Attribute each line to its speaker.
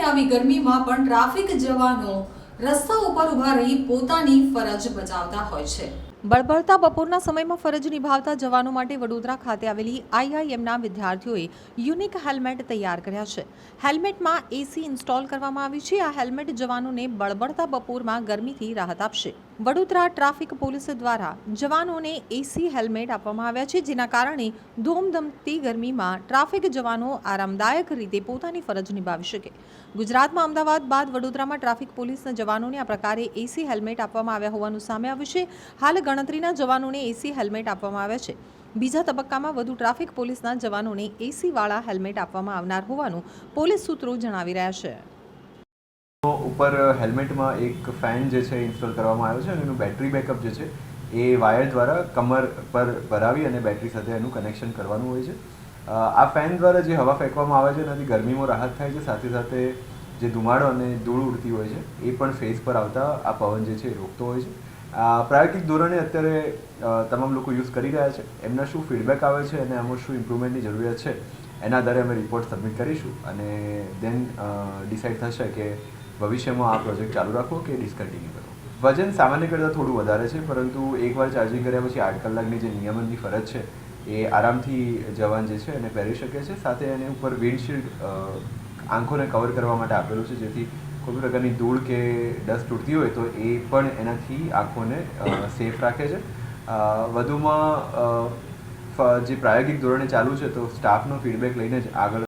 Speaker 1: આવી ગરમીમાં પણ ટ્રાફિક જવાનો રસ્તા ઉપર ઊભા રહી પોતાની ફરજ બજાવતા હોય છે. બળબળતા બપોરના સમયમાં ફરજ નિભાવતા જવાનો માટે વડોદરા ખાતે આવેલી આઈઆઈએમના વિદ્યાર્થીઓએ યુનિક હેલ્મેટ તૈયાર કર્યા છે. હેલ્મેટમાં એસી ઇન્સ્ટોલ કરવામાં આવી છે. આ હેલ્મેટ જવાનોને બળબળતા બપોરમાં ગરમીથી રાહત આપશે. વડોદરા ટ્રાફિક પોલીસ દ્વારા જવાનોને એસી હેલ્મેટ આપવામાં આવ્યા છે, જેના કારણે ધૂમધમતી ગરમીમાં ટ્રાફિક જવાનો આરામદાયક રીતે પોતાની ફરજ નિભાવી શકે. ગુજરાતમાં અમદાવાદ બાદ વડોદરામાં ટ્રાફિક પોલીસના જવાનોને આ પ્રકારે એસી હેલ્મેટ આપવામાં આવ્યા હોવાનું સામે આવ્યું છે. હાલ ગણતરીના જવાનોને એસી હેલ્મેટ આપવામાં આવ્યા છે. બીજા તબક્કામાં વધુ ટ્રાફિક પોલીસના જવાનોને એસીવાળા હેલ્મેટ આપવામાં આવનાર હોવાનું પોલીસ સૂત્રો જણાવી રહ્યા છે.
Speaker 2: ઉપર હેલ્મેટમાં એક ફેન જે છે ઇન્સ્ટોલ કરવામાં આવ્યો છે અને એનું બેટરી બેકઅપ જે છે એ વાયર દ્વારા કમર પર ભરાવી અને બેટરી સાથે એનું કનેક્શન કરવાનું હોય છે. આ ફેન દ્વારા જે હવા ફેંકવામાં આવે છે એનાથી ગરમીમાં રાહત થાય છે, સાથે સાથે જે ધુમાડો અને ધૂળ ઉડતી હોય છે એ પણ ફેસ પર આવતા આ પવન જે છે એ રોકતો હોય છે. પ્રાયોગિક ધોરણે અત્યારે તમામ લોકો યુઝ કરી રહ્યા છે. એમના શું ફીડબેક આવે છે અને આમાં શું ઇમ્પ્રુવમેન્ટની જરૂરિયાત છે એના આધારે અમે રિપોર્ટ સબમિટ કરીશું અને દેન ડિસાઇડ થશે કે ભવિષ્યમાં આ પ્રોજેક્ટ ચાલુ રાખવો કે ડિસકન્ટિન્યુ કરવો વજન સામાન્ય કરતાં થોડું વધારે છે, પરંતુ એકવાર ચાર્જિંગ કર્યા પછી આઠ કલાકની જે નિયમનની ફરજ છે, એ આરામથી જવાન જે છે એને પહેરી શકે છે. સાથે એને ઉપર વિન્ડશીલ્ડ આંખોને કવર કરવા માટે આપેલું છે, જેથી કોઈ પ્રકારની ધૂળ કે ડસ્ટ ઉડતી હોય તો એ પણ એનાથી આંખોને સેફ રાખે છે. વધુમાં જે પ્રાયોગિક ધોરણે ચાલુ છે, તો સ્ટાફનો ફીડબેક લઈને જ આગળ